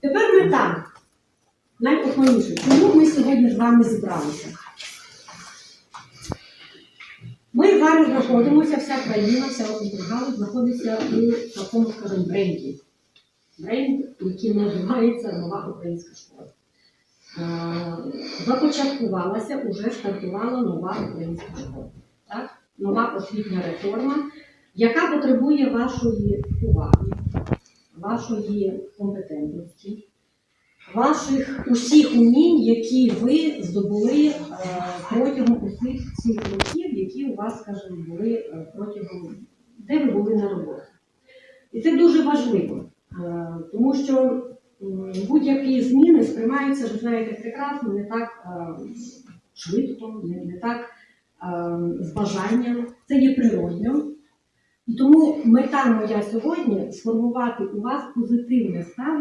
Тепер мета. Найосновніше, чому ми сьогодні з вами зібралися? Ми зараз знаходимося, вся країна, вся держава знаходиться у такому, скажімо, бренді. Бренд, який називається Нова Українська школа. Започаткувалася, уже стартувала нова українська школа. Так? Нова освітня реформа, яка потребує вашої уваги, вашої компетентності, ваших усіх умінь, які ви здобули е, протягом усіх цих років, які у вас, скажімо, були е, протягом, де ви були на роботі. І це дуже важливо, е, тому що будь-які зміни сприймаються, ви знаєте, прекрасно, не так швидко, не, так з бажанням. Це є природньо. І тому мета моя сьогодні сформувати у вас позитивне ставлення.